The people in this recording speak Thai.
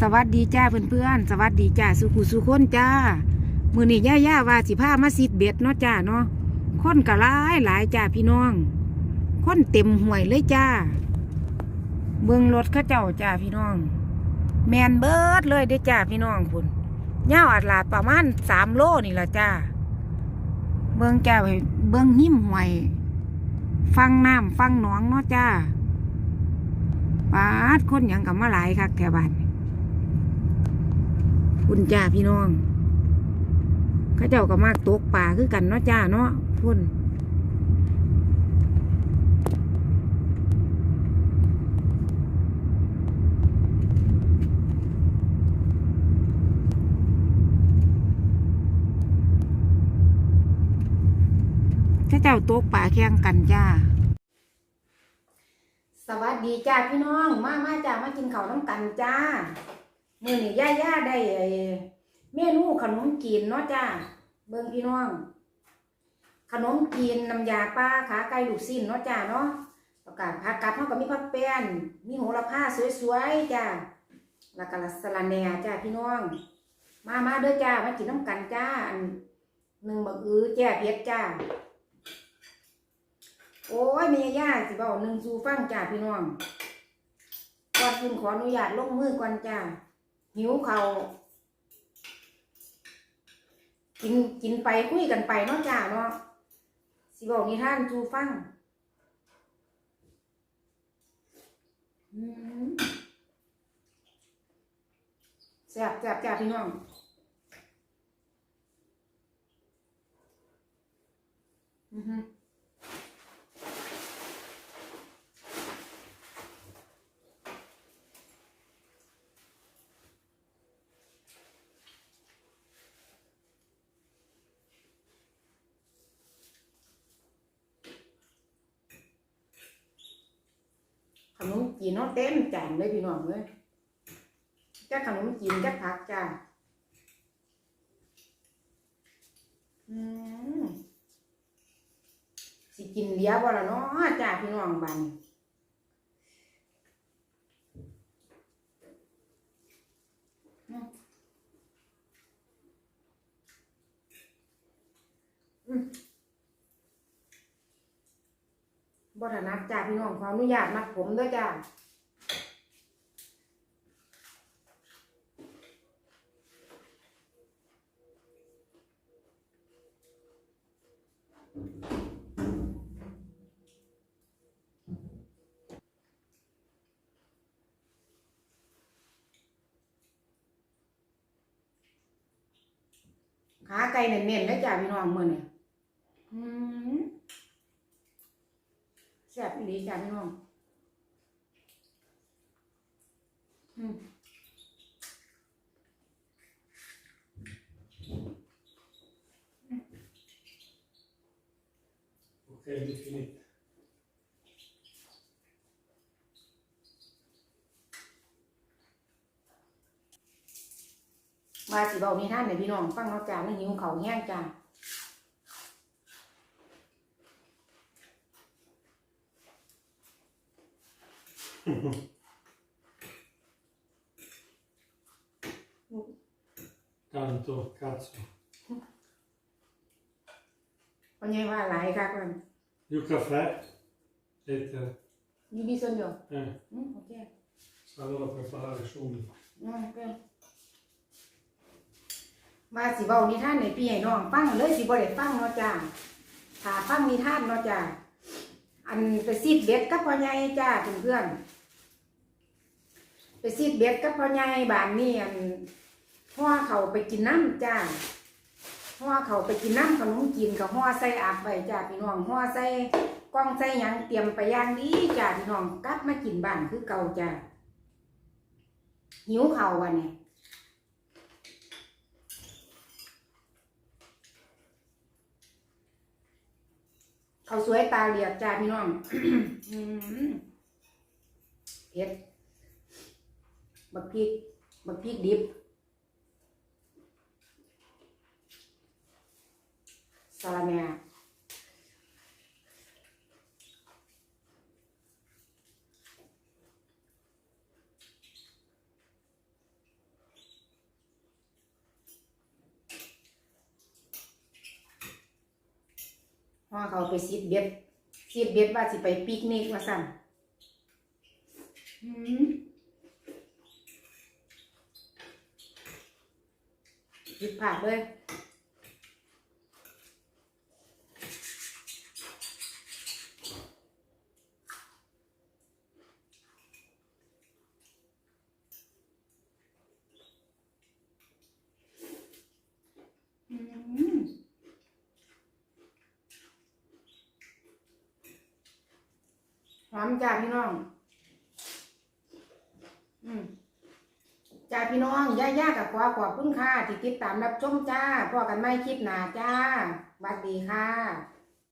สวัสดีจ้าเพื่อนๆ สวัสดีจ้าสุขุสุคนจ้า มือนี่ย่าย่าว่าสิพามาซิดเบ็ดเนาะจ้าเนาะคนกะหลายหลายจ้าพี่น้อง คนเต็มห่วยเลยจ้า เบื้องรถข้าเจ้าจ้าพี่น้อง แมนเบิร์ดเลยเด้จ้าพี่น้องคุณย่าอัดลาดประมาณสามโลนี่ละจ้า เบื้องแก้วเบื้องหิ้มห่วย ฟังน้ำฟังหนองเนาะจ้าปาดคนหยังกับมาหลายคักแถวบ้าน คุณจ้าพี่น้องข้าเจ้าก็มากตกป่าคือกันเนาะจ้าเนาะพุ่นข้าเจ้าตกป่าแข่งกันจ้า สวัสดีจ้าพี่น้อง มามาจ้ามากินข้าวน้ำกันจ้า มื่อนี้ย่าย่าได้ไอ้เมนูขนมจีนเนาะจ้าเบิ่งพี่น้อง ขนมจีนน้ำยาปลาขาไก่ลูกชิ้นเนาะจ้าเนาะแล้วก็ผักกาดเฮาก็มีผักแป้นมีโหระพาสวยๆจ้าแล้วก็สะระแหน่จ้าพี่น้อง มามาเด้อจ้ามากินน้ำกันจ้าอันหนึ่งบักอือแจ้เผ็ดจ้าโอ้ยแม่ย่าสิเว้าหนึ่งสูฟังจ้าพี่น้องก่อนอื่นขออนุญาตลงมือก่อนจ้า หิวเขากินกินไปคุยกันไปเนาะจ้าเนาะสิบอกนิทานจูฟังอืมแซ่บแซ่บจ้าพี่น้องอือฮึ จีนเนาะเต็มจานเลยพี่น้องเลยจ้าขนมจีนจ้าผักจ้าอืมสิกินเลียบ่ละเนาะจ้าพี่น้องบานี้มอืม บ่ถนัดจ้าพี่น้องขออนุญาตมัดผมด้วยจ้าขาไก่เน้นๆเลยจ้าพี่น้องมื้อนี้อืม แซ่บอีหลีจ้าพี่น้องอืม Okej, det är finito. มาสิเบานิทานให้พี่น้องฟังเนาะจ้าไม่หิวเขาวแห้งจ้า Tanto cazzo. เพราะไงว่าหลายค่ะก่อน Più caffè? Lite. มีมีส่วนเดียว Eh, อืมโอเค så allora preparare subito. อืมโอเคมาสิเบานิทานให้พี่ให้น้องฟังเลยสิบ่ได้ฟังเนาะจ้าถ้าฟังนิทานเนาะจ้าอันไปซีดเบ็ดกับพ่อใหญ่จ้าเพื่อนๆไป ซีดเบ็ดกับพ่อใหญ่บ้านนี้อันห่อเขาไปกินน้ำจ้าห่อเขาไปกินน้ำขนมกินกับห่อใส่อับไว้จ้าพี่น้องห่อใส่กล้องใส่ยังเตรียมไปย่างดีจ้าพี่น้องกลับมากินบ้านคือเก่าจ้าหิวเขาวันนี้เขาสวยตาเหลียกจ้าพี่น้องเผ็ด บักพริกบักพริกดิบ สาลาแหน่พ่อเขาไปซีดเบ็ดซีดเบ็ดว่าสิไปปิกนิกมาสั่นอืม ผิดพลาดเลยหอมจ้าพี่น้อง อืม จ้าพี่น้องย่าย่ากับขอขอบคุณค่ะที่ติดตามรับชมจ้าพอกันไม่คลิปหนาจ้าบัดดีค่ะ